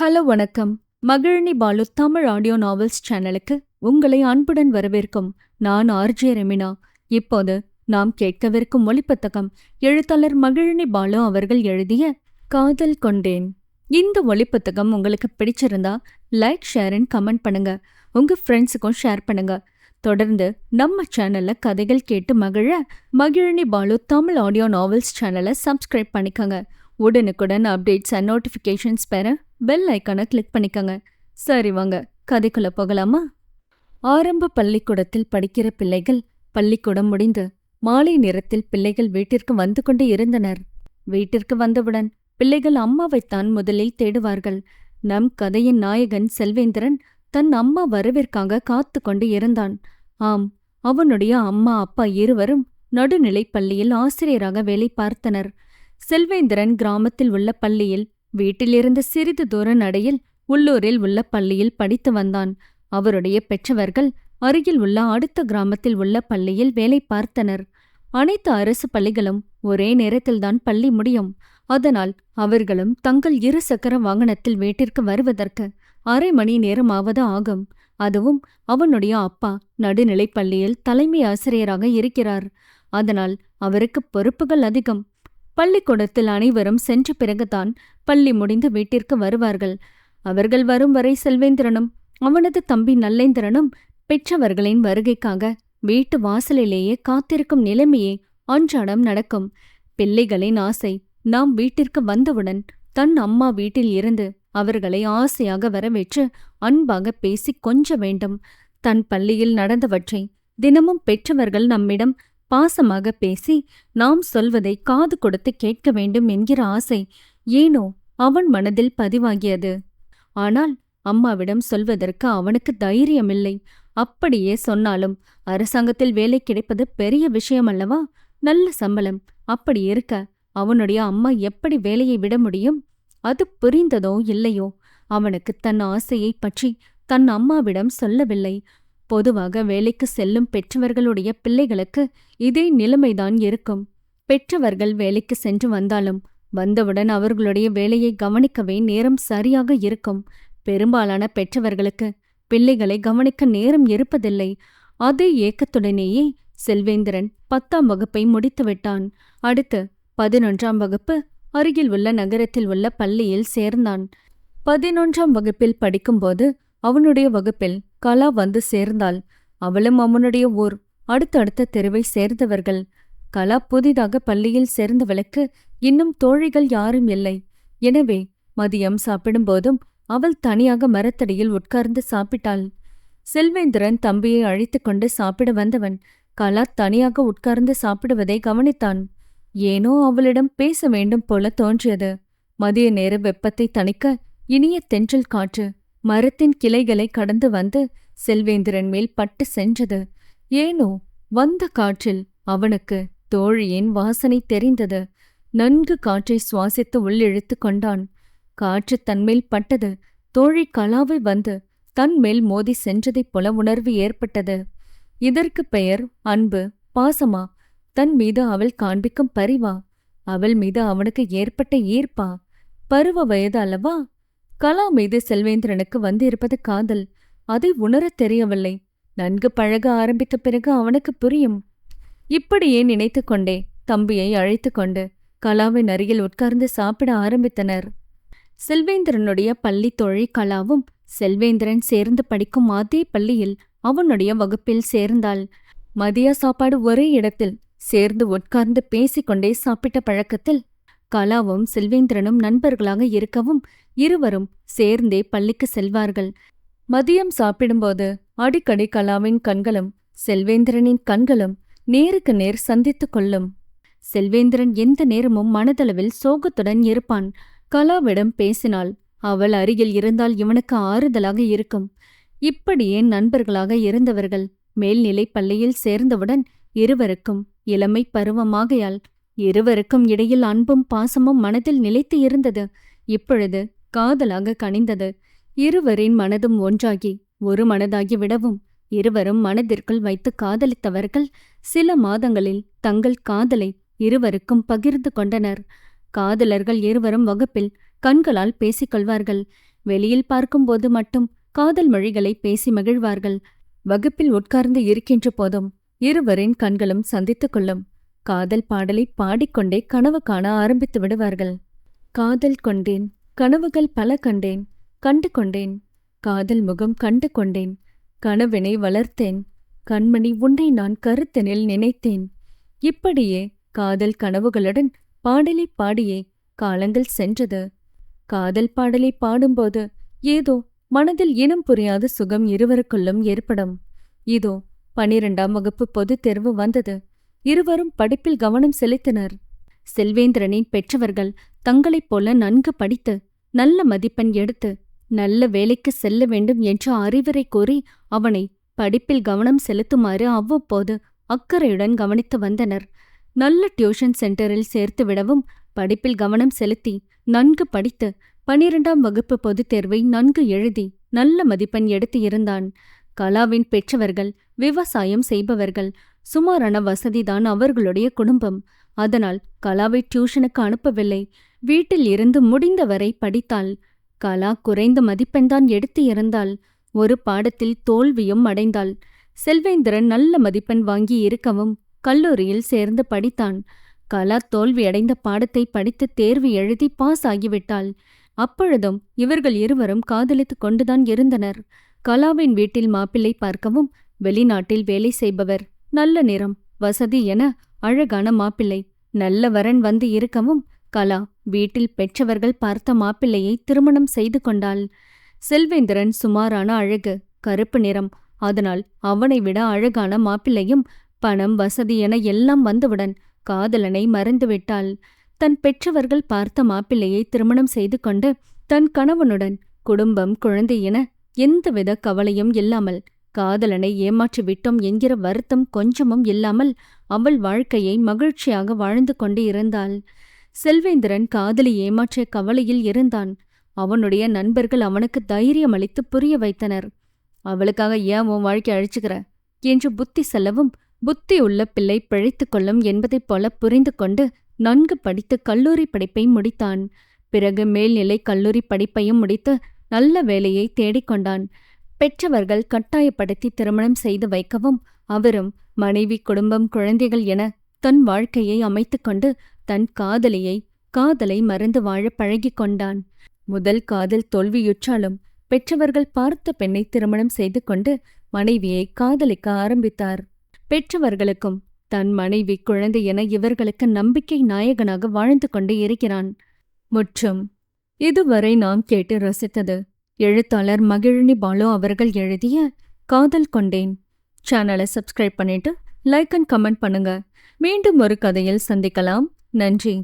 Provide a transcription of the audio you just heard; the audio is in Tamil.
ஹலோ வணக்கம். மகிழினி பாலு தமிழ் ஆடியோ நாவல்ஸ் சேனலுக்கு உங்களை அன்புடன் வரவேற்கும் நான் ஆர்ஜே ரெமினா. இப்போது நாம் கேட்கவிருக்கும் ஒளிப்புத்தகம் எழுத்தாளர் மகிழினி பாலு அவர்கள் எழுதிய காதல் கொண்டேன். இந்த ஒளிப்புத்தகம் உங்களுக்கு பிடிச்சிருந்தா லைக் ஷேர் அண்ட் கமெண்ட் பண்ணுங்க. உங்க ஃப்ரெண்ட்ஸுக்கும் ஷேர் பண்ணுங்க. தொடர்ந்து நம்ம சேனல்ல கதைகள் கேட்டு மகிழ மகிழினி பாலு தமிழ் ஆடியோ நாவல்ஸ் சேனலை சப்ஸ்கிரைப் பண்ணிக்கோங்க. உடனுக்குடன் அப்டேட்ஸ் அண்ட் நோட்டிஃபிகேஷன்ஸ் பெற பெல் ஐக்கானை கிளிக் பண்ணிக்கோங்க. சரி வாங்க. கதைக்குள்ள போகலாமா? ஆரம்ப பள்ளிக்கூடத்தில் படிக்கிற பிள்ளைகள் பள்ளிக்கூடம் முடிந்து மாலை நேரத்தில் பிள்ளைகள் வீட்டிற்கு வந்து கொண்டு இருந்தனர். வீட்டிற்கு வந்தவுடன் பிள்ளைகள் அம்மாவைத்தான் முதலில் தேடுவார்கள். நம் கதையின் நாயகன் செல்வேந்திரன் தன் அம்மா வரவிற்காக காத்து கொண்டு இருந்தான். ஆம் அவனுடைய அம்மா அப்பா இருவரும் நடுநிலைப் பள்ளியில் ஆசிரியராக வேலை பார்த்தனர். செல்வேந்திரன் கிராமத்தில் உள்ள பள்ளியில் வீட்டிலிருந்து சிறிது தூர நடையில் உள்ளூரில் உள்ள பள்ளியில் படித்து வந்தான். அவருடைய பெற்றவர்கள் அருகில் உள்ள அடுத்த கிராமத்தில் உள்ள பள்ளியில் வேலை பார்த்தனர். அனைத்து அரசு பள்ளிகளும் ஒரே நேரத்தில்தான் பள்ளி முடியும். அதனால் அவர்களும் தங்கள் இரு சக்கர வாகனத்தில் வீட்டிற்கு வருவதற்கு அரை மணி நேரமாவது ஆகும். அதுவும் அவனுடைய அப்பா நடுநிலைப் பள்ளியில் தலைமை ஆசிரியராக இருக்கிறார். அதனால் அவருக்கு பொறுப்புகள் அதிகம். பள்ளிக்கூடத்தில் அனைவரும் சென்ற பிறகுதான் பள்ளி முடிந்து வீட்டிற்கு வருவார்கள். அவர்கள் வரும் வரை செல்வேந்திரனும் அவனது தம்பி நல்லேந்திரனும் பெற்றவர்களின் வருகைக்காக வீட்டு வாசலிலேயே காத்திருக்கும் நிலைமையே அன்றாடம் நடக்கும். பிள்ளைகளின் ஆசை நாம் வீட்டிற்கு வந்தவுடன் தன் அம்மா வீட்டில் இருந்து அவர்களை ஆசையாக வரவேற்று அன்பாக பேசி கொஞ்ச வேண்டும். தன் பள்ளியில் நடந்தவற்றை தினமும் பெற்றவர்கள் நம்மிடம் பாசமாக பேசி நாம் சொல்வதை காது கொடுத்து கேட்க வேண்டும் என்கிற ஆசை ஏனோ அவன் மனதில் பதிவாகியது. ஆனால் அம்மாவிடம் சொல்வதற்கு அவனுக்கு தைரியமில்லை. அப்படியே சொன்னாலும் அரசாங்கத்தில் வேலை கிடைப்பது பெரிய விஷயம் அல்லவா நல்ல சம்பளம். அப்படி இருக்க அவனுடைய அம்மா எப்படி வேலையை விட முடியும்? அது புரிந்ததோ இல்லையோ? அவனுக்கு தன் ஆசையை பற்றி தன் அம்மாவிடம் சொல்லவில்லை. பொதுவாக வேலைக்கு செல்லும் பெற்றவர்களுடைய பிள்ளைகளுக்கு இதே நிலைமைதான் இருக்கும். பெற்றவர்கள் வேலைக்கு சென்று வந்தாலும் வந்தவுடன் அவர்களுடைய வேலையை கவனிக்கவே நேரம் சரியாக இருக்கும். பெரும்பாலான பெற்றவர்களுக்கு பிள்ளைகளை கவனிக்க நேரம் இருப்பதில்லை. அதே ஏக்கத்துடனேயே செல்வேந்திரன் பத்தாம் வகுப்பை முடித்துவிட்டான். அடுத்து பதினொன்றாம் வகுப்பு அருகில் உள்ள நகரத்தில் உள்ள பள்ளியில் சேர்ந்தான். பதினொன்றாம் வகுப்பில் படிக்கும்போது அவனுடைய வகுப்பில் கலா வந்து சேர்ந்தாள். அவளும் அவனுடைய ஊர் அடுத்தடுத்த தெருவை சேர்ந்தவர்கள். கலா புதிதாக பள்ளியில் சேர்ந்தவளுக்கு இன்னும் தோழிகள் யாரும் இல்லை. எனவே மதியம் சாப்பிடும்போதும் அவள் தனியாக மரத்தடியில் உட்கார்ந்து சாப்பிட்டாள். செல்வேந்திரன் தம்பியை அழைத்துக் கொண்டு சாப்பிட வந்தவன் கலா தனியாக உட்கார்ந்து சாப்பிடுவதை கவனித்தான். ஏனோ அவளிடம் பேச வேண்டும் போல தோன்றியது. மதிய நேர வெப்பத்தை தணிக்க இனிய தென்றல் காற்று மரத்தின் கிளைகளை கடந்து வந்து செல்வேந்திரன் மேல் பட்டு சென்றது. ஏனோ வந்த காற்றில் அவனுக்கு தோழியின் வாசனை தெரிந்தது. நன்கு காற்றை சுவாசித்து உள்ளிழுத்து கொண்டான். காற்று தன்மேல் பட்டது. தோழி கலாவை வந்து தன்மேல் மோதி சென்றதைப் போல உணர்வு ஏற்பட்டது. இதற்கு பெயர் அன்பு. பாசமா? தன் மீது அவள் காண்பிக்கும் பரிவா? அவள் மீது அவனுக்கு ஏற்பட்ட ஈர்ப்பா? பருவ வயது அல்லவா? கலா மீது செல்வேந்திரனுக்கு வந்து இருப்பது காதல். அதை உணரத் தெரியவில்லை. நன்கு பழக ஆரம்பித்த பிறகு அவனுக்கு புரியும். இப்படியே நினைத்து கொண்டே தம்பியை அழைத்து கொண்டு கலாவின் அருகில் உட்கார்ந்து சாப்பிட ஆரம்பித்தனர். செல்வேந்திரனுடைய பள்ளி தோழி கலாவும் செல்வேந்திரன் சேர்ந்து படிக்கும் அதே பள்ளியில் அவனுடைய வகுப்பில் சேர்ந்தாள். மதிய சாப்பாடு ஒரே இடத்தில் சேர்ந்து உட்கார்ந்து பேசிக்கொண்டே சாப்பிட்ட பழக்கத்தில் கலாவும் செல்வேந்திரனும் நண்பர்களாக இருக்கவும் இருவரும் சேர்ந்தே பள்ளிக்கு செல்வார்கள். மதியம் சாப்பிடும்போது அடிக்கடி கலாவின் கண்களும் செல்வேந்திரனின் கண்களும் நேருக்கு நேர் சந்தித்துக் கொள்ளும். செல்வேந்திரன் எந்த நேரமும் மனதளவில் சோகத்துடன் இருப்பான். கலாவிடம் பேசினாள் அவள் அருகில் இருந்தால் இவனுக்கு ஆறுதலாக இருக்கும். இப்படியே நண்பர்களாக இருந்தவர்கள் மேல்நிலைப் பள்ளியில் சேர்ந்தவுடன் இருவருக்கும் இளமை பருவமாகையால் இருவருக்கும் இடையில் அன்பும் பாசமும் மனதில் நிலைத்து இருந்தது. இப்பொழுது காதலாக கனிந்தது. இருவரின் மனதும் ஒன்றாகி ஒரு மனதாகி விடவும் இருவரும் மனதிற்குள் வைத்து காதலித்தவர்கள் சில மாதங்களில் தங்கள் காதலை இருவருக்கும் பகிர்ந்து கொண்டனர். காதலர்கள் இருவரும் வகுப்பில் கண்களால் பேசிக்கொள்வார்கள் வெளியில் பார்க்கும்போது மட்டும் காதல் மொழிகளை பேசி மகிழ்வார்கள். வகுப்பில் உட்கார்ந்து இருக்கின்ற போதும் இருவரின் கண்களும் சந்தித்துக் கொள்ளும். காதல் பாடலை பாடிக்கொண்டே கனவு காண ஆரம்பித்து விடுவார்கள். காதல் கொண்டேன் கனவுகள் பல கண்டேன் கண்டு கொண்டேன் காதல் முகம் கண்டு கொண்டேன் கனவினை வளர்த்தேன் கண்மணி உன்னை நான் கருத்தனில் நினைத்தேன். இப்படியே காதல் கனவுகளுடன் பாடலை பாடியே காலங்கள் சென்றது. காதல் பாடலை பாடும்போது ஏதோ மனதில் இனம் புரியாத சுகம் இருவருக்குள்ளும் ஏற்படும். இதோ பனிரெண்டாம் வகுப்பு பொதுத் தேர்வு வந்தது. இருவரும் படிப்பில் கவனம் செலுத்தினர். செல்வேந்திரனின் பெற்றவர்கள் தங்களைப் போல நன்கு படித்து நல்ல மதிப்பெண் எடுத்து நல்ல வேலைக்கு செல்ல வேண்டும் என்ற அறிவுரை கூறி அவனை படிப்பில் கவனம் செலுத்துமாறு அவ்வப்போது அக்கறையுடன் கவனித்து வந்தனர். நல்ல டியூஷன் சென்டரில் சேர்த்து விடவும் படிப்பில் கவனம் செலுத்தி நன்கு படித்து பனிரெண்டாம் வகுப்பு பொதுத் தேர்வை நன்கு எழுதி நல்ல மதிப்பெண் எடுத்து இருந்தான். கலாவின் பெற்றவர்கள் விவசாயம் செய்பவர்கள் சுமாரான வசதிதான் அவர்களுடைய குடும்பம். அதனால் கலாவை டியூஷனுக்கு அனுப்பவில்லை. வீட்டில் இருந்து முடிந்தவரை படித்தாள். கலா குறைந்த மதிப்பெண்தான் எடுத்து இருந்தாள். ஒரு பாடத்தில் தோல்வியும் அடைந்தாள். செல்வேந்திரன் நல்ல மதிப்பெண் வாங்கி இருக்கவும் கல்லூரியில் சேர்ந்து படித்தான். கலா தோல்வியடைந்த பாடத்தை படித்து தேர்வு எழுதி பாஸ் ஆகிவிட்டாள். அப்பொழுதும் இவர்கள் இருவரும் காதலித்துக் கொண்டுதான் இருந்தனர். கலாவின் வீட்டில் மாப்பிள்ளை பார்க்கவும் வெளிநாட்டில் வேலை செய்பவர். நல்ல நிறம் வசதி என அழகான மாப்பிள்ளை. நல்ல வரன் வந்து இருக்கவும் கலா வீட்டில் பெற்றவர்கள் பார்த்த மாப்பிள்ளையை திருமணம் செய்து கொண்டாள். செல்வேந்திரன் சுமாரான அழகு கருப்பு நிறம் அதனால் அவனை விட அழகான மாப்பிள்ளையும் பணம் வசதி என எல்லாம் வந்தவுடன் காதலனை மறந்துவிட்டாள். தன் பெற்றவர்கள் பார்த்த மாப்பிள்ளையை திருமணம் செய்து கொண்டு தன் கணவனுடன் குடும்பம் குழந்தை என எந்தவித கவலையும் இல்லாமல் காதலனை ஏமாற்றி விட்டோம் என்கிற வருத்தம் கொஞ்சமும் இல்லாமல் அவள் வாழ்க்கையை மகிழ்ச்சியாக வாழ்ந்து கொண்டு இருந்தாள். செல்வேந்திரன் காதலி ஏமாற்றிய கவலையில் இருந்தான். அவனுடைய நண்பர்கள் அவனுக்கு தைரியம் அளித்து புரிய வைத்தனர். அவளுக்காக ஏன் உன் வாழ்க்கை அழிச்சுக்கிற என்று புத்தி செல்லவும் புத்தி உள்ள பிள்ளை பிழைத்துக் கொள்ளும் என்பதைப் போல புரிந்து கொண்டு நன்கு படித்து கல்லூரி படிப்பை முடித்தான். பிறகு மேல்நிலை கல்லூரி படிப்பையும் முடித்து நல்ல வேலையை தேடிக்கொண்டான் பெற்றவர்கள் கட்டாயப்படுத்தி திருமணம் செய்து வைக்கவும் அவரும் மனைவி குடும்பம் குழந்தைகள் என தன் வாழ்க்கையை அமைத்துக்கொண்டு தன் காதலியை காதலை மறந்து வாழ பழகிக் கொண்டான். முதல் காதல் தோல்வியுற்றாலும் பெற்றவர்கள் பார்த்த பெண்ணை திருமணம் செய்து கொண்டு மனைவியை காதலிக்க ஆரம்பித்தார். பெற்றவர்களுக்கும் தன் மனைவி குழந்தை என இவர்களுக்கு நம்பிக்கை நாயகனாக வாழ்ந்து கொண்டு இருக்கிறான். முற்றும் இதுவரை நாம் கேட்டு ரசித்தது எழுத்தாளர் மகிழினி பாலு அவர்கள் எழுதிய காதல் கொண்டேன். சேனலை சப்ஸ்கிரைப் பண்ணிட்டு லைக் அண்ட் கமெண்ட் பண்ணுங்க. மீண்டும் ஒரு கதையில் சந்திக்கலாம். நன்றி.